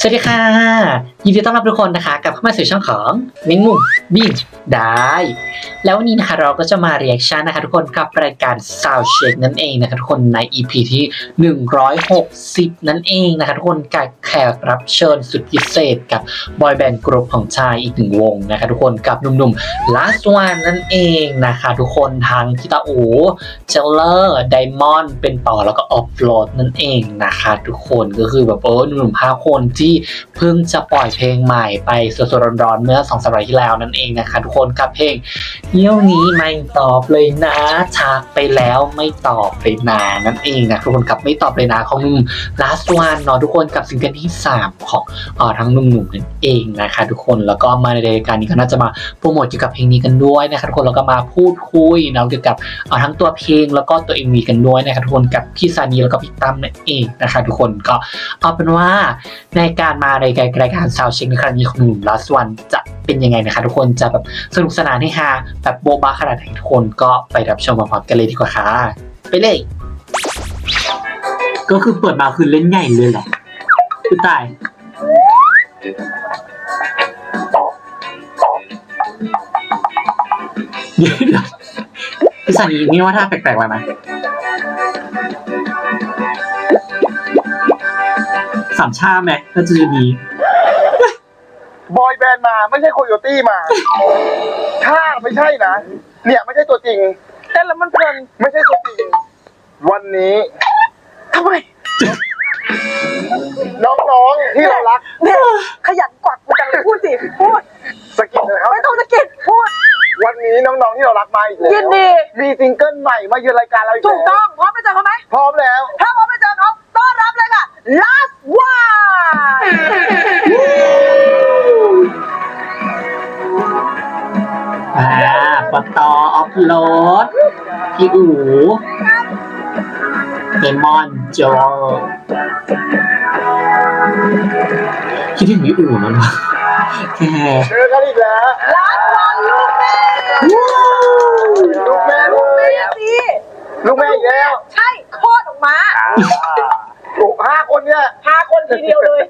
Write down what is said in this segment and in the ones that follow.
สวัสดีค่ะ ยินดีต้อนรับทุกคนนะคะ กลับเข้ามาสู่ช่องของมิงมุงบินได้ แล้ววันนี้นะคะเราก็จะมาเรีแอคชั่นนะคะทุกคนกับรายการ Sound Check นั่นเองนะคะทุกคนใน EP ที่ 160 นั่นเองนะคะทุกคนกับแขกรับเชิญสุดพิเศษกับบอยแบนด์กรุ๊ปของชายอีกหนึ่งวงนะคะทุกคนกับหนุ่มๆ Last One นั่นเองนะคะทุกคนทางพี่ตาโอเจลเลอร์ไดมอนด์เป็นต่อแล้วก็ออฟโหลดนั่นเองนะคะทุกคนก็คือแบบเออหนุ่มๆห้าคนที่เพิ่งจะปล่อยเพลงใหม่ไปสดๆร้อนๆเมื่อสองสัปดาห์ที่แล้วนั่นเองนะคะทุกคนกับเพลงเยี่ยวนี้ไม่ตอบเลยนะชักไปแล้วไม่ตอบเลยนะนั่นเองนะทุกคนกับไม่ตอบเลยนะของหนุ่ม last one เนาะทุกคนกับซิงเกิลที่ 3 ของเอ่อทั้งหนุ่มๆนั่นเองนะคะทุกคนแล้วก็มาในรายการนี้ก็น่าจะมาโปรโมทเกี่ยวกับเพลงนี้กันด้วยนะคะทุกคนแล้วก็มาพูดคุยเนาะเกี่ยวกับเอ่อทั้งตัวเพลงแล้วก็ตัว MV กันด้วยนะคะทุกคนกับพี่ซานีแล้วก็พี่ตั้มนั่นเองนะคะทุกคนก็เอาเป็นว่าในการมารายการรายการซาวเช็คในครั้งนี้ของหนุ่ม last one จะเป็นยังไงนะคะทุกคนจะแบบสนุกสนานให้ฮาแบบโบ๊ะบ้าขนาดไหนทุกคนก็ไปรับชมพร้อมกันเลยดีกว่าค่ะ ไปเลย ก็คือเปิดมาคือเล่นใหญ่เลยแหละคือตาย เดี๋ยวเดี๋ยวพี่สันนี่ว่าถ้าแปลกๆไปไหมสามชาไหมถ้าจะมีบอยแบนด์มาไม่ใช่โคโยตี้มา ถ้าไม่ใช่นะ เนี่ยไม่ใช่ตัวจริงเต้นแล้วมันเพลินไม่ใช่ตัวจริง วันนี้ทำไมน้องๆที่เรารักเนี่ยขยันกวักจังเลยพูดสิพูดสกินนะครับ ไม่ต้องสะกิดพูด วันนี้น้องๆที่เรารักมาอีกแล้วยินดี มีซิงเกิลใหม่มาเยือนรายการเราอีกถูกแล้วต้องพร้อมไปเจอเขาไหมพร้อมแล้ว ถ้าพร้อมไปเจอเขาต้อนรับเลยค่ะ last one อออฟโหลดพี่อูเดมอนโจคิดถึงพี่อูมันวะแค่เจอกันอีกแล้ว last one ลูกแม่ลูกแม่ลูกแม่แม่สิลูกแม่อีกแล้ว ใช่คลอดออกมาถูกห้า คนเนี่ยพาคนทีเดียวเลย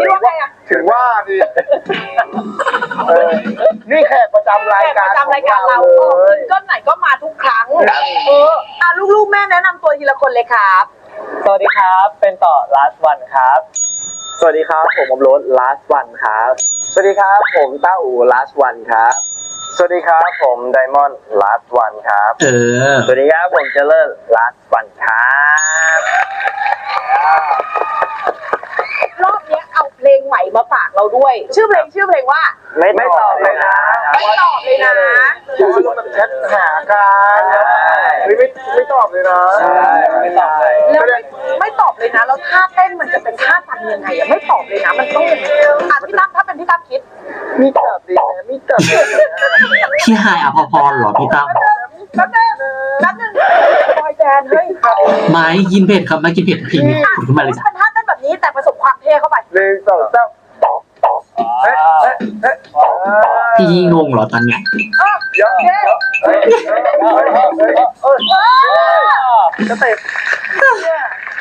คิดว่าไงอะ ถึงว่าดิเออนี่แขกประจำแขรายกปการระจำรายการเราขออองกเลซิยงเกิลไหนก็มาทุกครั้ง เอออะลูกๆแม่แนะนำตัวทีละคนเลยครับสวัสดีครับ เป็นต่อ last one ครับ สวัสดีครับ ผมอมรถ last one ครับ สวัสดีครับ ผมต้าอู last one ครับ สวัสดีครับ ผมไดมอนด์ last one ครับ เออ สวัสดีครับ ผมเจเลอร์ last one ครับ รอบเนี้ยเอาเพลงใหม่มาฝากเราด้วย ชื่อเพลงชื่อเพลงว่า ไม่ตอบเลยนะไม่ตอบเลยนะ คือลงแบบแชทหากันใช่เฮ้ยไม่ไม่ตอบเลยนะใช่ไม่ตอบเลยแล้วไม่ไม่ตอบเลยนะ แล้วท่าเต้นมันจะเป็นท่าทำยังไงอะไม่ตอบเลยนะ มันต้องยังไงอะพี่ตั้มถ้าเป็นพี่ตั้มคิด มีตอบดีนะมีตอบดีนะพี่ไฮายอภพรเหรอพี่ตั้มแป๊บนึงแป๊บนึงบอยแบ นด์เฮ้ยไม่กินเผ็ดครับไม่กินเผ็ดพิงขุดขึ้นมาเลยจ้ะเป็นท่าเต้นแบบนี้แต่ผสมความเท่เข้าไปหนึ่งสองสามเฮ้ยเฮ้ยเฮ้ยพี่งงเหรอตอนเนี้ยเออเยอะเฮ้ยเฮ้ยเฮ้ยเฮ้ยเฮ้ยเออสเต็ป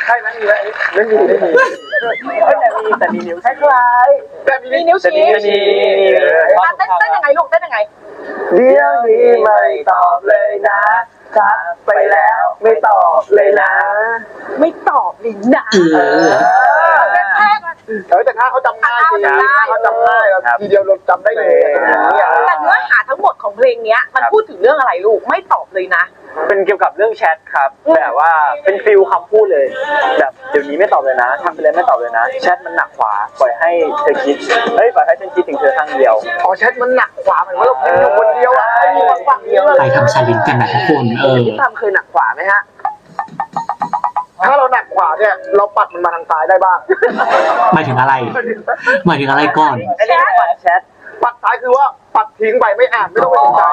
ใช่นั้นมีไหมไม่มีไม่มีแต่มีแต่มีนิ้วคล้ายๆแต่มีมีนิ้วชี้แต่มีนิ้วชี้เต้นเต้นยังไงลูกเต้นยังไงเดี๋ยวนี้ไม่ตอบเลยนะ ทักไปแล้ว ไม่ตอบเลยนะ ไม่ตอบเลยนะเออเต้นแรกอะเออแต่ถ้าเขาจำง่ายจริงจำได้ถ้าเขาจำง่ายแล้วทีเดียวเราจำได้เลยอย่างนี้อะแต่เนื้อหาทั้ งหมดของเพลงเนี้ย มันพูดถึงเรื่องอะไรลูกไม่ตอบเลยนะ เป็นเกี่ยวกับเรื่องแชทครับอืมแบบว่าเป็นฟิลคำพูดเลย แบบเดี๋ยวนี้ไม่ตอบเลยนะทำไปเลยไม่ตอบเลยนะ แชทมันหนักขวาปล่อยให้เธอคิดเฮ้ยปล่อยให้ฉันคิดถึงเธอข้างเดียวพอแชทมันหนักขวาเหมือนว่าเราพิมพ์อยู่คนเดียวอะไม่มีคนฟังเยอะเลไปยทำชาเลนจ์กันนะทุกคนเออพี่ตามเคยหนักขวาไหมฮะถ้าเราหนักขวาเนี่ยเราปัดมันมาทางซ้ายได้บ้างหมายถึงอะไรหมายถึงอะไรก่อนไอ้นี่ปัดแชท ปัดซ้ายคือว่าปัดทิ้งไปไม่อ่านไม่ต้องไปสนใจ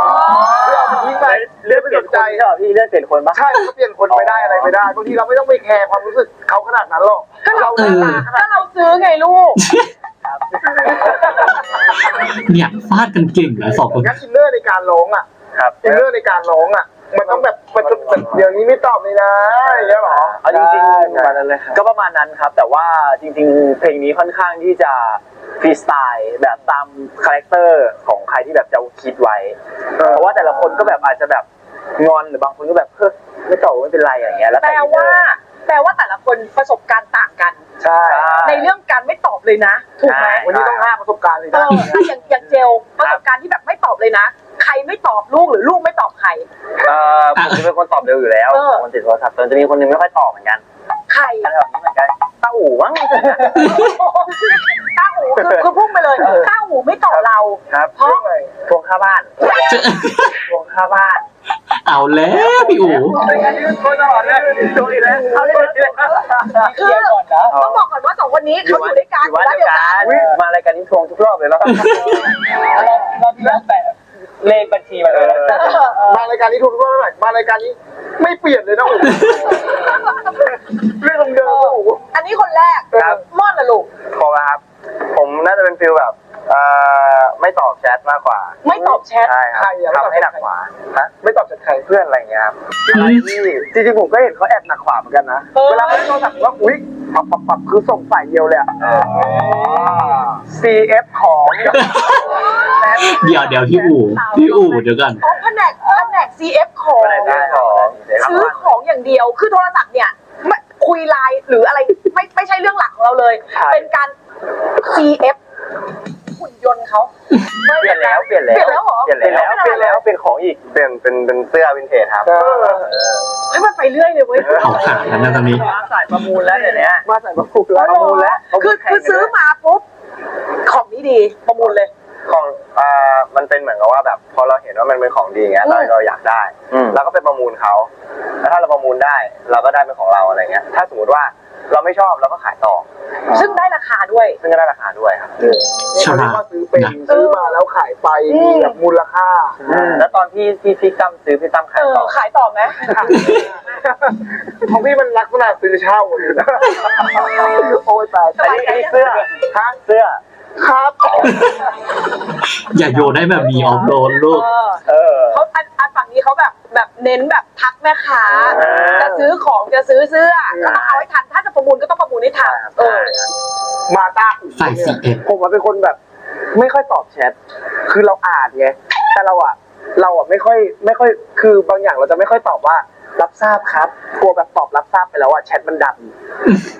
เพื่อเอามันทิ้งไปเลือกไม่เปลี่สยนนคใจนใช่ป่ะพี่เลือกเปลี่ยนคนปะใช่ก็เปลี่ยนคนไปได้อะไรไปได้บางทีเราไม่ต้องไปแคร์ความรู้สึกเขาขนาดนั้นหรอกเราหน้าตาขนาถ้าดเราซื้อไงลูกเนี่ยฟาดกันเก่งเลยสองคนงั้นอินเนอร์ในการร้องอะครับอินเนอร์ในการร้องอะ มันต้องแบบมันจะแบบเดี๋ยวนี้ไม่ตอบเลยนะอย่างเงี้ยเหรอเอาจริงประมาณนั้นเลยครับๆก็ประมาณนั้นครับ แต่ว่าจริง ๆ เพลงนี้ค่อนข้างที่จะฟรีสไตล์แบบตามคาแรคเตอร์ของใครที่แบบจะคิดไว้เออเพราะว่าแต่ละคนก็แบบอาจจะแบบงอนหรือบางคนก็แบบเฮ้ยไม่ตอบไม่เป็นไรอย่างเงี้ยแล้วแปลว่า แปลว่าแต่ละคนประสบการณ์ต่างกัน ใช่ ในเรื่องการไม่ตอบเลยนะ ถูกไหมวันนี้ต้องห้าประสบการณ์เลยเอนะ ออย่างอย่างเจลประสบการณ์ที่แบบไม่ตอบเลยนะ ใครไม่ตอบลูกหรือลูกไม่ตอบใคร เออผมจะเป็นคนตอบเร็วอยู่แล้วเออ คนติดโทรศัพท์แต่จะมีคนหนึงไม่ค่อยตอบเหมือนกันใครอะไรแบบนี้เหมือนกันตาอู่มั้ง ต้าหูคือคือพุ่งไปเลยต้าหูไม่ตอบเรา ครับเพราะ ทวงค่าบ้านทวงค่าบ้าน เอาแล้วพี่อู๋เป็นการยืนคนตลอดเลยโดนอีกแล้วเอาเลยคือต้องบอกก่อนว่าสองคนนี้เขาอยู่ด้วยกันอยู่บ้านบ้านเดีเดียยววกักันนมารายการนี้ทวงทุกรอบเลยแล้วเราที่แล้วแต่เลขบัญชีมาเลยมารายการนี้ถูกต้องเท่าไหร่มารายการนี้ไม่เปลี่ยนเลยนะโอ้โหเรื่องเดิมๆโอ้โหอันนี้คนแรกครับม่อนนะลูกผมนะครับ ผมน่าจะเป็นฟิลแบบ เอ่อไม่ตอบแชทมากกว่าไม่ตอบแชทใช่ครับทำให้หนักกว่าฮะไม่ตอบจากใคร เพื่อนอะไรอย่างเงี้ยครับที่จริงๆผมก็เห็นเขาแอบหนักขวาเหมือนกันนะเออเวลาเขาเล่นโทรศัพท์ว่าอุ้ยปับปับปับคือส่งฝ่ายเดียวเลยอะ CF ของ เดี๋ยวเดี๋ยวพี่อู๋พี่อู๋เดี๋ยวก่อนอ๋อแผนกแผนก CF ของอะไรได้ของซื้อของอย่างเดียวคือโทรศัพท์เนี่ยไม่คุยไลน์หรืออะไรไม่ไม่ใช่เรื่องหลักของเราเลยเป็นการ CF หุ่น ยนต์เขาเปลี่ยนแล้วเปลี่ยนแล้วเปลี่ยนแล้วเหรอเปลี่ยนแล้วเปลี่ยนแล้วเป็นของอีกเปลี่ยนเป็นเป็นเสื้อวินเทจครับเออเฮ้ยมันไปเรื่อยเลยเว้ยเอาขาแล้วนะตอนนี้สายประมูลแล้วเดี๋ยวนี้มาใส่มาผูกแล้วประมูลแล้วคือคือซื้อมาปุ๊บของนี้ดีประมูลเลยของอ่ามันเป็นเหมือนกับว่าแบบ พอเราเห็นว่ามันเป็นของดีเงี้ยเราเราอยากได้เราก็ไปประมูลเขาแล้วถ้าเราประมูลได้ เราก็ได้เป็นของเราอะไรเงี้ย ถ้าสมมติว่า เราไม่ชอบเราก็ขายต่อซึ่งได้ราคาด้วย ซึ่งก็ได้ราคาด้วยครับเขาเรียกว่าซื้อเป็นซื้อมาแล้วขายไปอืมมีแบบมูลค่า แล้วตอนที่ที่พี่ตั้มซื้อพี่ตั้มเอขายอต่อขายต่อไหมของพี่มันลักษณะซื้อเช่าเลยนะโอ้ยตายอันนี้อันนี้เสื้อฮะเสื้อ ครับ อย่าโยนให้แบบมีออฟโรดลูก เออเออเขาอันอัน ฝั่งนี้เขาแบบแบบเน้นแบบทักแม่ค้าเออจะซื้อของจะซื้อเสื้อก็ต้องเอาให้ทัน ถ้าจะประมูลก็ต้องประมูลให้ทันเออ มาตาฝ่าย CF ผมว่าเป็นคนแบบ ไม่ค่อยตอบแชท คือเราอ่านไง แต่เราอะ เราอะไม่ค่อยไม่ค่อย คือบางอย่างเราจะไม่ค่อยตอบว่า รับทราบครับ กลัวแบบตอบรับทราบไปแล้วอะแชทมันดัน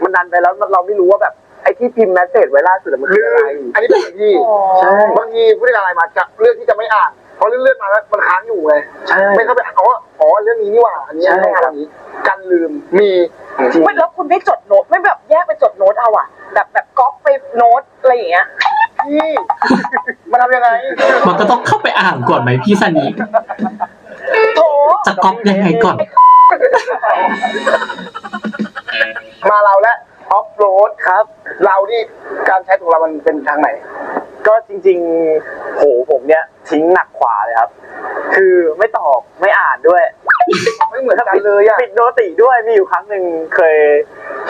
มันดันไปแล้วเราไม่รู้ว่าแบบไอ้ที่พิมพ์แมสเซจไว้ล่าสุดอะมันคืออะไรอันนี้เป็นอย่างที่ ใช่ บางทีผู้จัดการอะไรมาจะเลือกที่จะไม่อ่าน เพราะเลื่อนๆมาแล้วมันค้างอยู่ไงใช่ไม่เข้าไปอ่านอ๋ออ๋อเรื่องนี้นี่หว่าอันนี้ใช่ต้องอ่านอันนี้กันลืมมีจริง ไม่แล้วคุณไม่จดโน้ตไม่แบบแยกไปจดโน้ตเอาอะแบบแบบก๊อปไปโน้ตอะไรอย่างเงี้ยพี่มันทำยังไงมันก็ต้องเข้าไปอ่านก่อนไหมพี่ซันนี่โถจะก๊อปยังไงก่อน มาเราและออฟโรดครับ เรานี่การใช้ของเรามันเป็นทางไหน ก็จริงๆโหผมเนี่ยทิ้งหนักขวาเลยครับ คือไม่ตอบไม่อ่านด้วย ไม่เหมือนกันเลยอะปิดโนติด้วยมีอยู่ครั้งหนึ่งเคย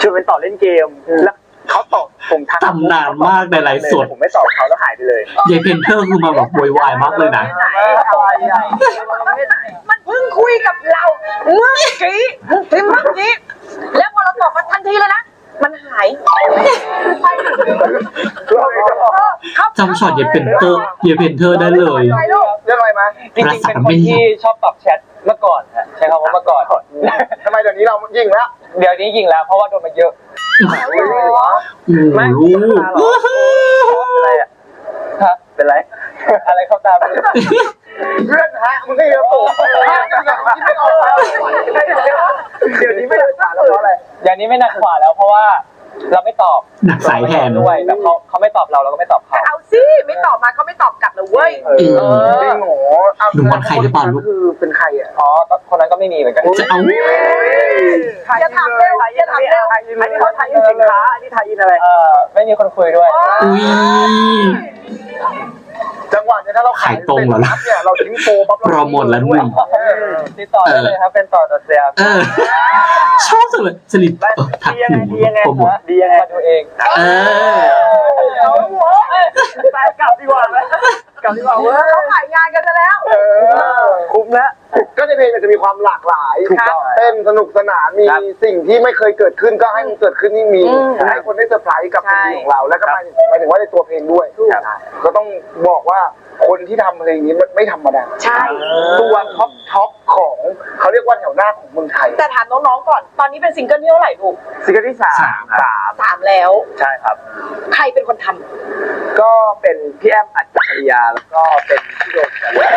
ชวนไปต่อเล่นเกมแล้วเขาตอบผมทักตำนานมากในไลฟ์สดผมไม่ตอบเขาแล้วหายไปเลยยายเพนเทอร์คือมาแบบโวยวายมากเลยนะไหนอะไรอะมันเพิ่งคุยกับเราเมื่อกี้ถึงเมื่อกี้แล้วพอเราตอบมันทันทีเลยนะ มันหายไปจำช็อตยายเพนเทอร์ยายเพนเทอร์ได้เลยไปลูกเรื่องอะไรมาจริงๆเป็นคนที่ชอบตอบแชทเมื่อก่อนฮะใช้คำว่าเมื่อก่อน ทำไมเดี๋ยวนี้เรายิงแล้วเดี๋ยวนี้ยิงแล้วเพราะว่าโดนมาเยอะโอ้โหลูกเป็นไรอะฮะ เป็นไร อะไรเข้าตามไม่รู้เพื่อนฮะมึงก็เยอะโตฮะยังไงที่ไม่ออกมาเดี๋ยวนี้ไม่ได้สารแล้วเพราะอะไรอย่างนี้ไม่หนักกว่าแล้วเพราะว่า เราไม่ตอบหนักสายแทนด้วยแบบเขาเขาไม่ตอบเราเราก็ไม่ตอบเขาเอาสิไม่ตอบมาก็ไม่ตอบกลับเลยเว้ยเออจริงโหหนุ่มบอลใครหรือเปล่าลูกคือเป็นใครอะอ๋อคนนั้นก็ไม่มีเหมือนกันจะเอาอย่าถามเร็วอย่าถามเร็วอันนี้เขาไทยอินสินค้าอันนี้ไทยอินอะไรเออไม่มีคนคุยด้วยอุ้ย จังหวะเนี่ยถ้าเราขายตรงเหรอล่ะ เนี่ยเราทิ้งโปรปั๊บโปรโมทแล้วหนึ่งติดต่อได้เลยครับ เป็นต่อตัดเสียเออ ชอบจังเลยสลิดเออถักดียังหูไงดียังไงโปรโมทดียังไงมาดูเองเออ ไปกลับดีกว่าไหม กลับดีกว่าเว้ยเขาขายงานกันซะแล้วเออคุ้มแล้วก็ในเพลงมันจะมีความหลากหลายถูกต้องเต้นสนุกสนานมีครับสิ่งที่ไม่เคยเกิดขึ้นก็ให้มันเกิดขึ้นนี่มีอืมให้คนได้เซอร์ไพรส์กับเพใช่ลงของเรา แล้วก็หมายถึงหมายถึงว่าในตัวเพลงด้วยครับก็ต้องบอกว่า คนที่ทำเพลงนี้มันไม่ธรรมดา ใช่ ตัวท็อปท็อปของเขาเรียกว่าแถวหน้าของเมืองไทยแต่ถามน้องๆก่อน ตอนนี้เป็นซิงเกิลที่เท่าไหร่ลูกซิงเกิลที่สามสามสามแล้ว ใช่ครับ ใครเป็นคนทำก็เป็นพี่แอมอัจฉริยาแล้วก็เป็นพี่โดมกันเลย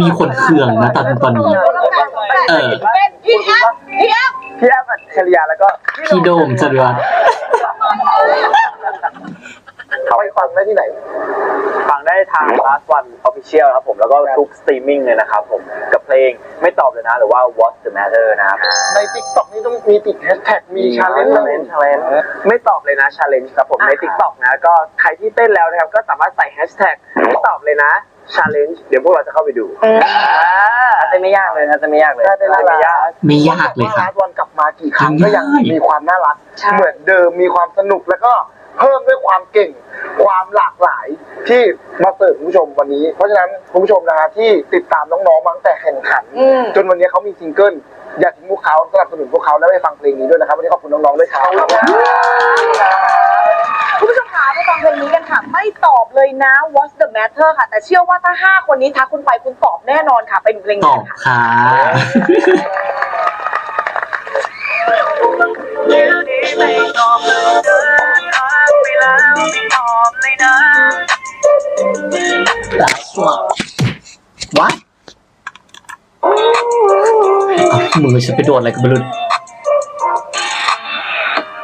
มีคนเคืองนะตอนตอนนี้ เออ เป็นพี่แอฟพี่แอฟพี่แอมอัจฉริยาแล้วก็พี่โดมจรวด เขาไปฟังได้ที่ไหน ฟังได้ทาง last one official ครับผม แล้วก็ทุกสตรีมมิ่งเลยนะครับผม กับเพลงไม่ตอบเลยนะ หรือว่า what's the matter นะครับ ใน t ิ k t o k นี่ต้องมีติดแฮชแท็กมีชาเลนจ์ challenge challenge ไม่ตอบเลยนะ challenge ครับผม ใน TikTok นะ ก็ใครที่เต้นแล้วนะครับ ก็สามารถใส่แฮชแท็กไม่ตอบเลยนะ challenge เดี๋ยวพวกเราจะเข้าไปดูเต้นไม่ยากเลยนะเต้นไม่ยากเลยใช่เต้นไม่ยากไม่ยากเลยค่ะร้านวันกลับมากี่ครั้งก็ยังง่ายมีความน่ารักใช่เหมือนเดิมมีความสนุกแล้วก็ เพิ่มด้วยความเก่ง ความหลากหลายที่มาเสิร์ฟคุณผู้ชมวันนี้ เพราะฉะนั้นคุณผู้ชมนะฮะที่ติดตามน้องๆมาตั้งแต่แข่งขัน อืม จนวันนี้เขามีซิงเกิลอย่าทิ้งพวกเขาสนับสนุนพวกเขาแล้วไปฟังเพลงนี้ด้วยนะครับวันนี้ขอบคุณน้องๆด้วยครับคุณผู้ชมคะไปฟังเพลงนี้กันค่ะ ไม่ตอบเลยนะ What's the matter ค่ะ แต่เชื่อว่าถ้าห้าคนนี้ทักคุณไปคุณตอบแน่นอนค่ะ ไปดูเพลงตนี้อกับนค่ะ ค่ะ Last มือฉันไปโดนอะไรกันไม่รู้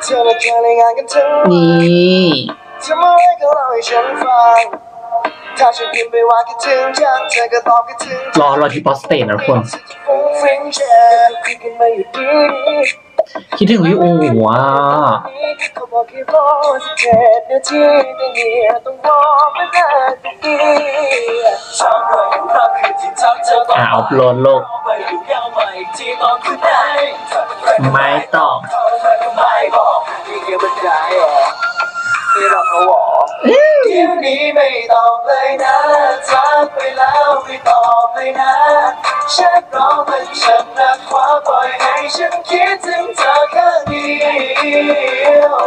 เธอและเธอในงานกันทั้งนี่ทำอะไรก็เล่าให้ฉันฟังถ้าฉันพิมพ์ไปว่าคิดถึงจังเธอก็ตอบคิดถึงรอรอที่บอสเตนนะทุกคนฟุ้งฟิ้งแชร์ คิดถึงพี่อูอีกทีชอบรอยรักคือที่ทักเธอตอนอ่าอัพโหลดโลก ไม่ที่ตอนคุณได้ไม่ตอบ ไม่บอกนี่เกี่ยวกับใจหรอที่เรอเดี๋ยวนี้ไม่ตอบเลยนะทักไปแล้วไม่ตอบเลยนะเช็ครอมันฉันนักควาปล่อยให้ฉันคิดถึงเธอข้างเดียว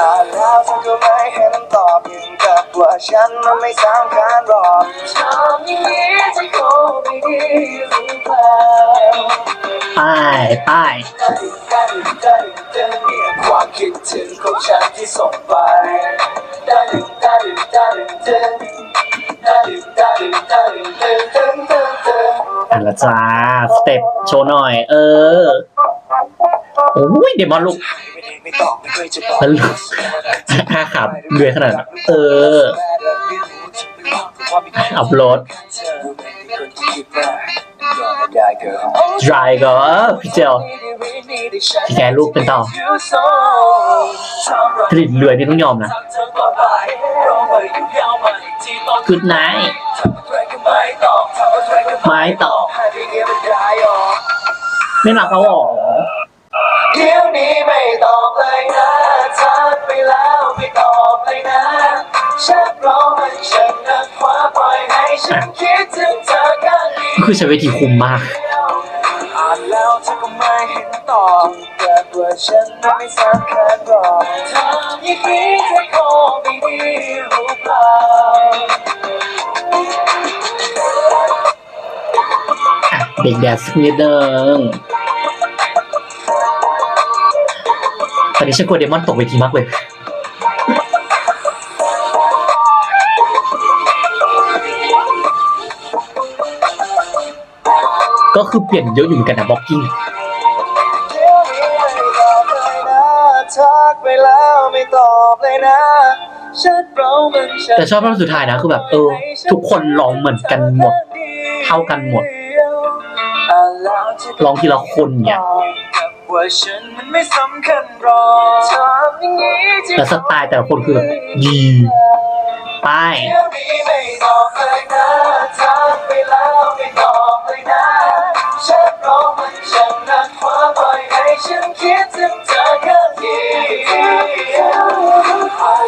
อ่านแล้วเธอก็ไม่เห็นตอบยิ่งกับว่าฉันมันไม่สำคัญหรอกทำอย่างนี้จะคงไม่ดีหรือเปล่าไปไปความคิดถึงของฉันที่ส่งไปดาดึงดาดึงดาดึงดึงดาดึงดาดึงดาดึงดึงดึงดึงดึงอันละจ้า สเต็ปโชว์หน่อย เออ โอ้ยเดมอนลูกไม่ได้ไม่ตอบไม่เคยจะบอกแล้วลูกห้าขับเดือยขนาดนั้นเออ อัพโหลด dry ก็เออพี่เจลพี่แกลูกเป็นต่อผลิตเรือยพี่ต้องยอมนะ Good night ไม้ต่อ ไม่หลับแล้วหรอเดี๋ยวนี้ไม่ตอบเลยนะทักไปแล้วไม่ตอบเลยนะชักรอ คือใช้เวทีคุมมากอ่านแล้วเธอก็ไม่เห็นตอบแต่ว่าฉันนั้นไม่สำคัญหรอกทำอย่างนี้เธอคงไม่ดีรู้เปล่าเด็กแดดสักนิดนึงตอนนี้ฉันกลัวเดมอนตกเวทีมากเลย ก็คือเปลี่ยนเยอะอยู่เหมือนกันนะบล็อกกิ้งเดี๋ยวนี้ไม่ตอบเลยนะทักไปแล้วไม่ตอบเลยนะชักเรามันฉันแต่ชอบรอบสุดท้ายนะคือแบบเออ ทุกคนร้องเหมือนกันหมด เท่ากันหมดร้องทีละคนเนี่ยว่าฉันมันไม่สำคัญหรอกทำอย่างนี้ที่แล้วสไตล์แต่ละคนคือแบบยี ไป ฉันคิดถึงเธอแค่ที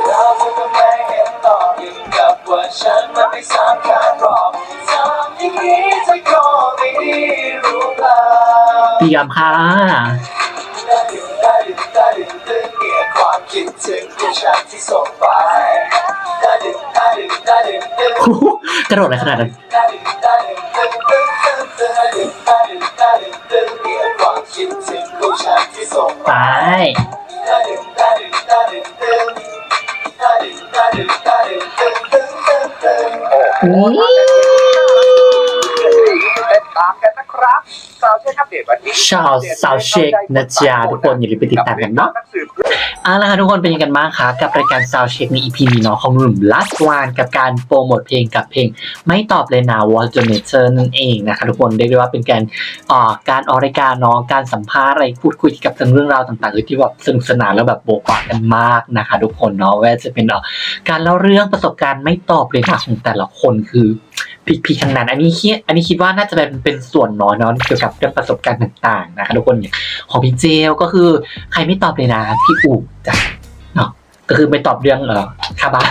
แล้วเธอทำไมเห็นต่อยิ่งกับว่าฉันมันไม่สามครั้งหรอกทำอย่างนี้เธอก็ไม่ดีรู้เปล่าเตรียมค่ะได้ดึงได้ดึงได้ดึงเรื่องเกี่ยวความคิดถึงของฉันที่ส่งไป กระโดดอะไรขนาดนั้นดาดึงดาดึงดึงดึงดึงดึงดาดึงดาดึงดาดึงดึงเรียกความคิดถึงผู้ชายที่ส่งไปดาดึงดาดึงดาดึงดึงดาดึงดาดึงดาดึงดึงดึงดึงดึงนี่ติดตามกันนะครับสาวเช็คอัปเดตวันนี้ชาวสาวเช็คนะจ๊ะทุกคนอย่าลืมไปติดตามกันเนาะนักสืบ เอาละค่ะทุกคนเป็นยังไงกันบ้างคะกับรายการ Sound Check ใน EP นี้เนาะของหนุ่ม Last One กับการโปรโมทเพลงกับเพลง ไม่ตอบเลยนะ w a t m a t e r นั่นเองนะคะทุกคนเรียกได้ว่าเป็นการอ่าการออกรายการเนาะการสัมภาษณ์อะไรพูดคุยกับทางเรื่องราวต่างๆเลยที่แบบสนุกสนานแล้วแบบโบกบากันมากนะคะ ทุกคนเนาะว่าจะเป็นเอ่อการเล่าเรื่องประสบการณ์ไม่ตอบเลยนะของแต่ละคนคือ พีคๆทั้งนั้น อันนี้คิดอันนี้คิดว่าน่าจะเป็นเป็นส่วนน้อยเนาะเกี่ยวกับเรื่องประสบการณ์ต่างๆนะคะทุกคนอย่างของพี่เจลก็คือใครไม่ตอบเลยนะพี่อู๋จ้ะ ก็คือไม่ตอบเรื่องเอ่อค่าบ้าน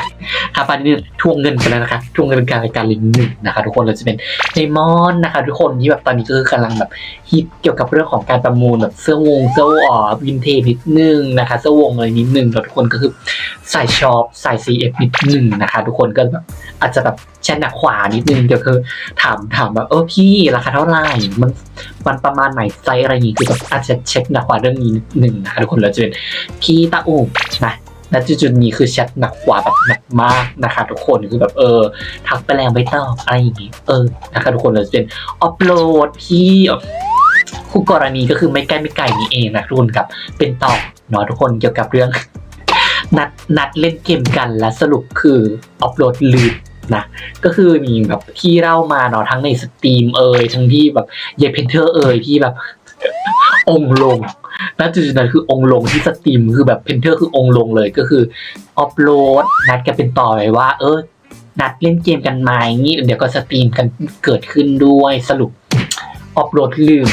ค่าบ้านนี่ทวงเงินกันแล้วนะคะทวงเงินการรายการลิงหนึ่งนะคะ ทุกคนเราจะเป็นเดมอนนะคะ ทุกคนที่แบบตอนนี้ก็คือกำลังแบบฮิตเกี่ยวกับเรื่องของการประมูลแบบเสื้อวงเสื้ออ่อวินเทจนิดนึงนะคะเสื้อวงอะไรนิดนึงแล้วทุกคนก็คือใส่ช็อปใส่ CF นิดนึงนะคะ ทุกคนก็แบบอาจจะแบบแช่หนักขวานิดนึงเดี๋ยวคือถามถามแบบเออพี่ราคาเท่าไหร่มันมันประมาณไหนไซส์อะไรอย่างงี้คือแบบอาจจะเช็คหนักกว่าเรื่องนี้นิดนึงนะคะทุกคนเราจะเป็นพี่ตาอูนะ ณจุดนี้คือแชทหนักกว่าแบบหนักมากนะคะทุกคนคือแบบเออ ทักไปแล้วไม่ตอบอะไรอย่างงี้เออนะคะทุกคนเลยจะเป็นอัปโหลดที่คู่กรณีก็คือไม่ใกล้ไม่ไกลนี่เองนะทุกคนกับเป็นต่อเนาะทุกคนเกี่ยวกับเรื่อง นัดนัดเล่นเกมกันและสรุปคืออัปโหลดลืมนะก็คือมีแบบที่เล่ามาเนาะทั้งในสตรีมเอ่ยทั้งที่แบบเยเพนเทอร์เอ่ยที่แบบองลง ณจุดนั้นคือองค์ลงที่สตรีมคือแบบเพนเทอร์คือองค์ลงเลยก็คือออฟโหลดนัดกันเป็นต่อไว้ว่า เออ นัดเล่นเกมกันไหมนี่เดี๋ยวก็สตรีมกันเกิดขึ้นด้วยสรุปออฟโหลดลืม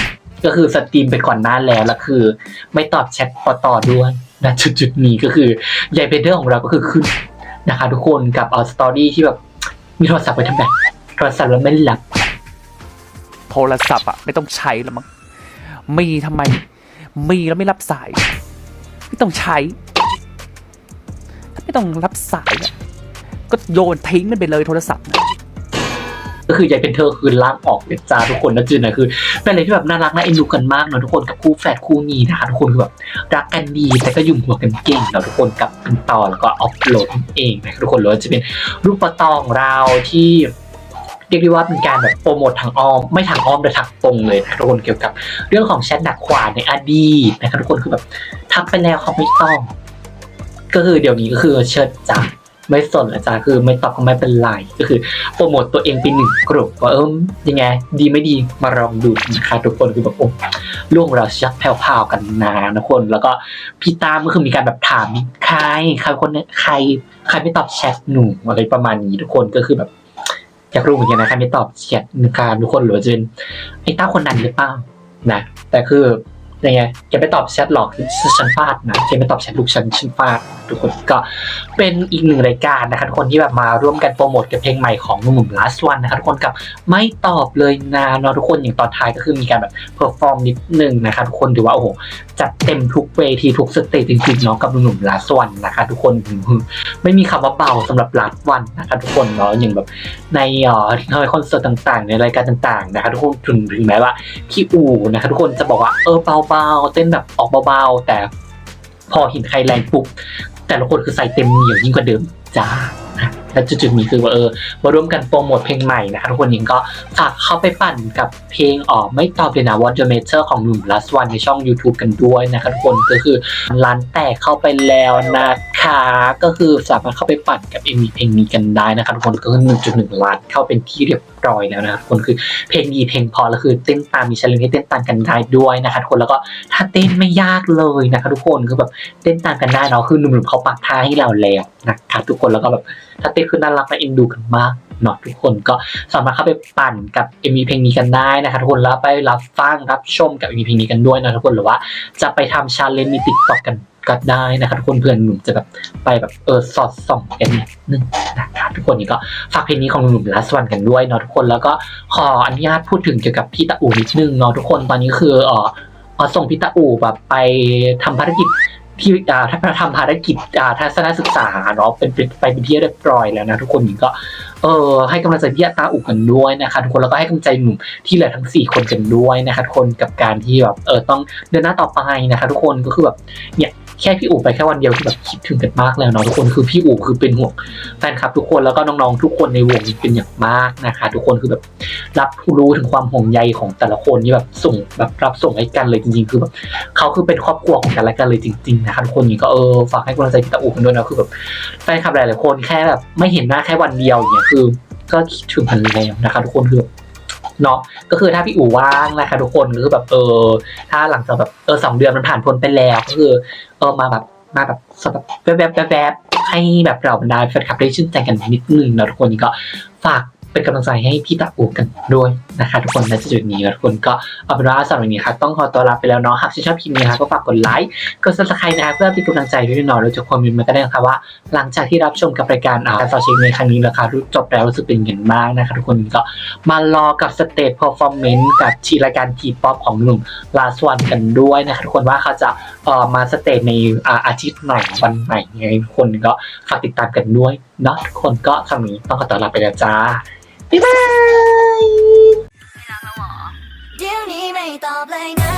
ก็คือสตรีมไปก่อนหน้าแล้วแล้วคือ ไม่ตอบแชทพอต่อด้วยณจุดๆนี้ก็คือยายเพนเทอร์ของเราก็คือขึ้นนะคะทุกคนกับเอาสตอรี่ที่แบบมีโทรศัพท์ไว้ทำไมโทรศัพท์แล้วไม่หลับโทรศัพท์อะไม่ต้องใช้แล้วมั้งมีทำไม มีแล้วไม่รับสาย ไม่ต้องใช้ ถ้าไม่ต้องรับสายอะก็โยนทิ้งมันไปเลยโทรศัพท์นะก็คือยายเป็นเธอคือล่างออกเป็นจ้าทุกคนนะจืนนะคือ เป็นอะไรที่แบบน่ารักน่าเอ็นดูกันมากเนอะทุกคนกับคู่แฝดคู่นี้นะคะทุกคนคือแบบรักกันดีแต่ก็ยุ่งหัวกันเก่งเนอะทุกคนกับเป็นต่อแล้วก็อัพโหลดเองนะทุกคนแล้วจะเป็นรูปตอของเราที่ รียกได้ว่าเป็นการแบบโปรโมททางอ้อม ไม่ทางอ้อมแต่ทางตรงเลยนะทุกคนเกี่ยวกับเรื่องของแชทหนักขวาในอดีตนะครับทุกคนคือแบบทักไปแล้วเขาไม่ต้อง ก็คือเดี๋ยวนี้ก็คือเชิดจ้าไม่สนละจ้าคือไม่ตอบก็ไม่เป็นไรก็คือโปรโมตตัวเองเป็นหนึ่งกลุ่มว่าเออยังไง ดีไม่ดีมาลองดูนะคะทุกคนคือแบบโอ้ลูกของเราชักแผ่วๆกันนานะคน แล้วก็พี่ตามก็คือมีการแบบถามใครใครคนนี้ใครใครไม่ตอบแชทหนูอะไรประมาณนี้ทุกคนก็คือแบบ อยากรู้เหมือนกันนะใครไม่ตอบแชทนการทุกคนหรือว่าจะเป็นไอ้ต้าคนนั้นหรือเปล่านะ แต่คือยังไงจะไม่ตอบแชทหรอกฉันฟาดนะจะไม่ตอบแชทลูกฉันฉันฟาดทุกคนก็เป็นอีกหนึ่งรายการนะคะทุกคนที่แบบมาร่วมกันโปรโมทกับเพลงใหม่ของหนุ่มๆ last one นะคะทุกคนกับไม่ตอบเลยนะเนาะทุกคนอย่างตอนท้ายก็คือมีการแบบเพอร์ฟอร์มนิดนึงนะคะทุกคนถือว่าโอ้โหจัดเต็มทุกเวทีทุกสเตจจริงๆเนาะกับหนุ่มๆ last one นะคะทุกคนไม่มีคำว่าเบาสำหรับ last one นะคะทุกคนเนาะอย่างแบบในเอ่อคอนเสิร์ตต่างๆ ในรายการต่างๆนะคะทุกคนถึงถึงแม้ว่าพี่อูนะคะทุกคนจะบอกว่าเออเบาๆเต้นแบบออกเบาๆแต่พอเห็นใครแรงปุ๊บ แต่ละคนคือใส่เต็มเหนียวยิ่งกว่าเดิมจ้า และจุดๆนี้คือว่าเออมาร่วมกันโปรโมทเพลงใหม่นะคะทุกคนยิงก็ฝากเข้าไปปั่นกับเพลงออกไม่ตอบเลยนะ What the Matter ของหนุ่ม last one ในช่อง YouTube กันด้วยนะคะทุกคนก็คือร้านแตกเข้าไปแล้วนะคะก็คือสามารถเข้าไปปั่นกับ MV เพลงนี้กันได้นะคะทุกคนก็คือ1.1 ล้านเข้าเป็นที่เรียบร้อยแล้วนะคะทุกคนคือเพลงดีเพลงพอแล้วคือเต้นตามมีชาเลนจ์ให้เต้นตามกันได้ด้วยนะคะทุกคนแล้วก็ถ้าเต้นไม่ยากเลยนะคะทุกคนคือแบบเต้นตามกันได้เนาะคือหนุ่มๆเขาปักท่าให้เราแล้วนะคะทุกคนแล้วก็แบบ ถ้าเต้นคือน่ารักและเอ็นดูกันมากเนาะทุกคนก็สามารถเข้าไปปั่นกับ MV เพลงนี้กันได้นะคะทุกคนแล้วไปรับฟังรับชมกับ MV เพลงนี้กันด้วยนะทุกคนหรือว่าจะไปทำชาเลนจ์ในติ๊กต็อกกันก็ได้นะคะทุกคนเพื่อนหนุ่มจะแบบไปแบบเออสอดส่องกันนิดนึงนะคะทุกคนนี่ก็ฝากเพลงนี้ของหนุ่มลาสวันกันด้วยเนาะทุกคนแล้วก็ขออนุญาตพูดถึงเกี่ยวกับพี่ตะอูนิดนึงเนาะทุกคนตอนนี้คือเออเอ่อส่งพิตาอูแบบไปทำภารกิจ ที่อ่าทำภารกิจอ่าทัศนศึกษาเนาะเป็นเป็นไปเป็นที่เรียบร้อยแล้วนะทุกคนหญิงก็ เออให้กำลังใจพี่ตาอุกันด้วยนะคะทุกคนแล้วก็ให้กำลังใจหนุ่มที่เหลือทั้งสี่คนกันด้วยนะคะทุกคนกับการที่แบบเออต้องเดินหน้าต่อไปนะคะทุกคนก็คือแบบเนี่ย แค่พี่อู๋ไปแค่วันเดียวคือแบบคิดถึงกันมากแล้วเนาะทุกคนคือพี่อู๋คือเป็นห่วงแฟนคลับทุกคนแล้วก็น้องๆทุกคนในวงเป็นอย่างมากนะคะ ทุกคนคือแบบรับรู้ถึงความห่วงใยของแต่ละคนที่แบบส่งแบบรับส่งให้กันเลยจริง ๆ คือแบบเขาคือเป็นครอบครัวของกันและกันเลยจริงๆนะคะทุกคนนี่ก็เออฝากให้กำลังใจพี่ตาอูกันด้วยนะคือแบบแฟนคลับหลายๆคนแค่แบบไม่เห็นหน้าแค่วันเดียวอย่างเงี้ยคือ ก็คิดถึงกันแล้วนะคะ ทุกคนคือ เนาะก็คือถ้าพี่อู่ว่างนะคะทุกคนก็คือแบบเออ ถ้าหลังจากแบบเออสองเดือนมันผ่านพ้นไปแล้วก็คือเออมาแบบมาแบบสแบบแวบๆแวบให้แบบเราบรรดาแฟนคลับได้ชื่นใจกันนิดนึงนะทุกคนก็ฝาก เป็นกำลังใจให้พี่ตาอูกันด้วยนะคะทุกคนในจุดนี้ทุกคนก็เอาเป็นว่าสำหรับวันนี้ค่ะต้องขอตัวลาไปแล้วเนาะหากชื่นชอบคลิปนี้นะคะก็ฝากกดไลค์กด subscribe นะคะเพื่อเป็นกำลังใจด้วยเนาะแล้วจะคอมมนต์มาก็ได้นะคะว่า หลังจากที่รับชมกับรายการอ่าการสอเช็คในครั้งนี้นะคะรู้จบแล้วรู้สึกเป็นยังไงบ้างนะคะทุกคนก็มารอกับสเตจเพอร์ฟอร์แมนซ์กับทีรายการทีป๊อปของหนุ่มลาสวันกันด้วยนะคะทุกคนว่าเขาจะเอ่อมาสเตจในอาอาทิตย์ไหนวันไหนยังไงทุกคนก็ฝากติดตามกันด้วยเนาะทุกคนก็ครั้งนี้ต้องขอตัวลาไปแล้วจ้า บ๊ายบายเดี๋ยวนี้ไม่ตอบเลยนะ